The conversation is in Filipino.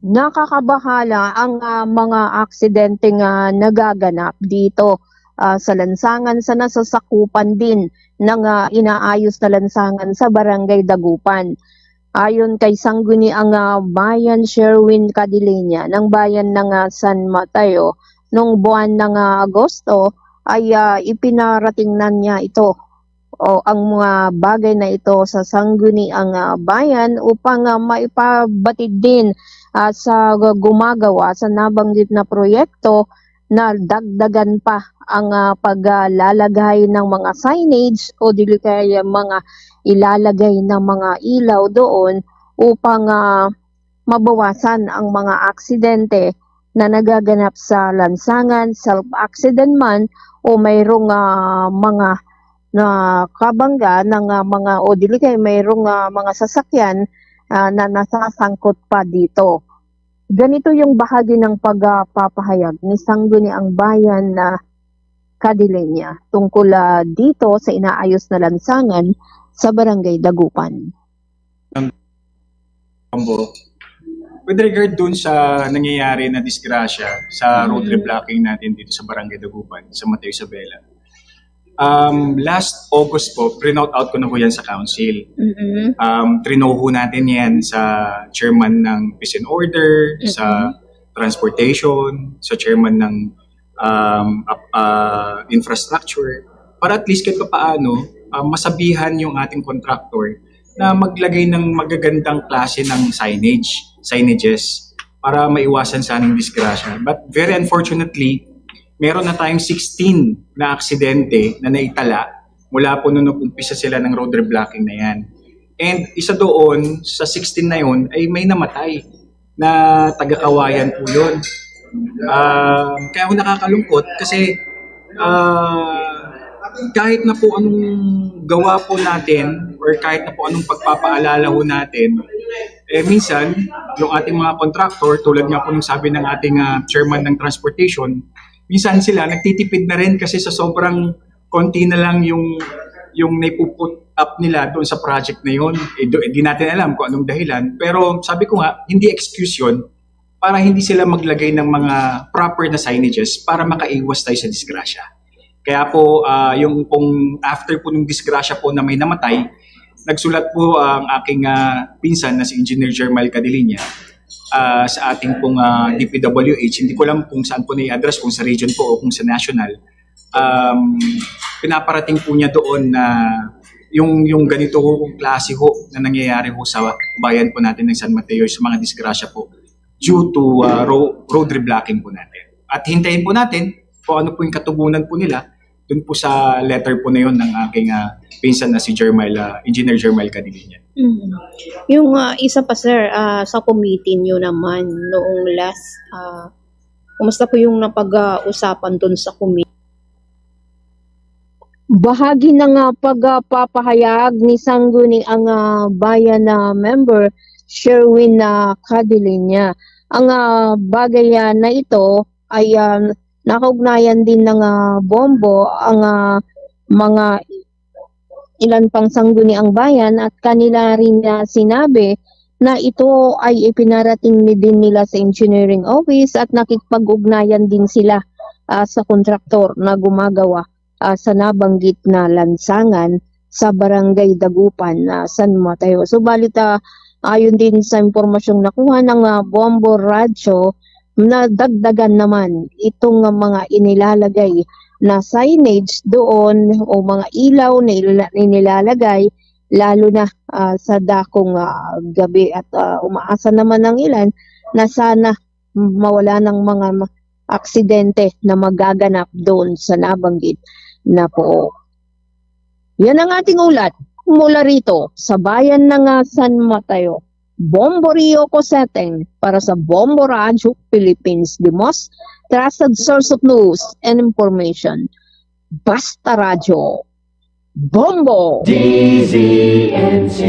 nakakabahala ang ah, mga aksidente nga nagaganap dito ah, sa lansangan sa nasasakupan din ng ah, inaayos na lansangan sa Barangay Dagupan. Ayon kay Sangguni ang ah, Bayan Sherwin Cadilenia ng bayan ng ah, San Mateo nung buwan ng ah, Agosto ay ah, ipinarating na niya ito o ang mga bagay na ito sa sangguni ang ah, bayan upang ah, maipabatid din ah, sa gumagawa sa nabanggit na proyekto na dagdagan pa ang ah, paglalagay ng mga signage o dili kaya mga ilalagay ng mga ilaw doon upang ah, mabawasan ang mga aksidente na nagaganap sa lansangan, self-accident man o mayroong ah, mga na kabangga ng ah, mga o dili kay mayroong ah, mga sasakyan ah, na nasasangkot pa dito. Ganito yung bahagi ng pagpapahayag ni Sangguni ang bayan na Cadilenia tungkol ah, dito sa inaayos na lansangan sa Barangay Dagupan. Kambo. With regard dun sa nangyayari na disgrasya sa road Mhm. reblocking natin dito sa Barangay Dagupan, sa Mateo Isabela. Um, last August po, prinout out ko na po yan sa council. mm Um, trinoho natin yan sa chairman ng Peace and Order, sa transportation, sa chairman ng um, ap- ah, infrastructure, para at least kahit paano ah, masabihan yung ating contractor na maglagay ng magagandang klase ng signage, signages, para maiwasan sa anong disgrasya. But very unfortunately, meron na tayong 16 na aksidente na naitala mula po nung umpisa sila ng road reblocking na yan. And isa doon, sa 16 na yun, ay may namatay na taga-kawayan po yun. Ah, kaya ako nakakalungkot kasi ah, kahit na po anong gawa po natin or kahit na po anong pagpapaalala ho natin, eh minsan, yung ating mga contractor, tulad nga po nung sabi ng ating ah, chairman ng transportation, minsan sila nagtitipid na rin kasi sa sobrang konti na lang yung yung naipuput up nila doon sa project na yun. Eh, do, natin alam kung anong dahilan. Pero sabi ko nga, hindi excuse yun para hindi sila maglagay ng mga proper na signages para makaiwas tayo sa disgrasya. Kaya po, ah, yung pong after po ng disgrasya po na may namatay, nagsulat po ang aking ah, pinsan na si Engineer Jermal Cadilinya ah, sa ating pong ah, DPWH. Hindi ko alam kung saan po na-address, kung sa region po o kung sa national. Um, pinaparating po niya doon na yung yung ganito ho klase ho na nangyayari ho sa bayan po natin ng San Mateo sa mga disgrasya po due to ah, ro- road reblocking po natin. At hintayin po natin kung ano po yung katugunan po nila dun po sa letter po na yun ng aking ah, pinsan na si Jermel, ah, Engineer Jermel Cadilinya. Yung ah, isa pa sir, ah, sa committee nyo naman noong last, ah, kumusta po yung napag-usapan dun sa committee? Bahagi ng ah, pagpapahayag ni Sangguni ang ah, bayan na member Sherwin na Cadilenia. Ang ah, bagay ah, na ito ay ah, nakaugnayan din ng ah, bombo ang ah, mga ilan pang sangguni ang bayan at kanila rin na sinabi na ito ay ipinarating ni din nila sa engineering office at nakikipag-ugnayan din sila ah, sa kontraktor na gumagawa ah, sa nabanggit na lansangan sa barangay Dagupan na San Mateo. Subalit ah, ayon din sa impormasyong nakuha ng ah, Bombo Radyo na dagdagan naman itong mga inilalagay na signage doon o mga ilaw na ilala- inilalagay lalo na ah, sa dakong ah, gabi at ah, umaasa naman ng ilan na sana mawala ng mga aksidente na magaganap doon sa nabanggit na po. Yan ang ating ulat mula rito sa bayan ng San Mateo. Bombo Rio Coseteng para sa Bombo Radio Philippines, the most trusted source of news and information. Basta Radio. Bombo! DZNC.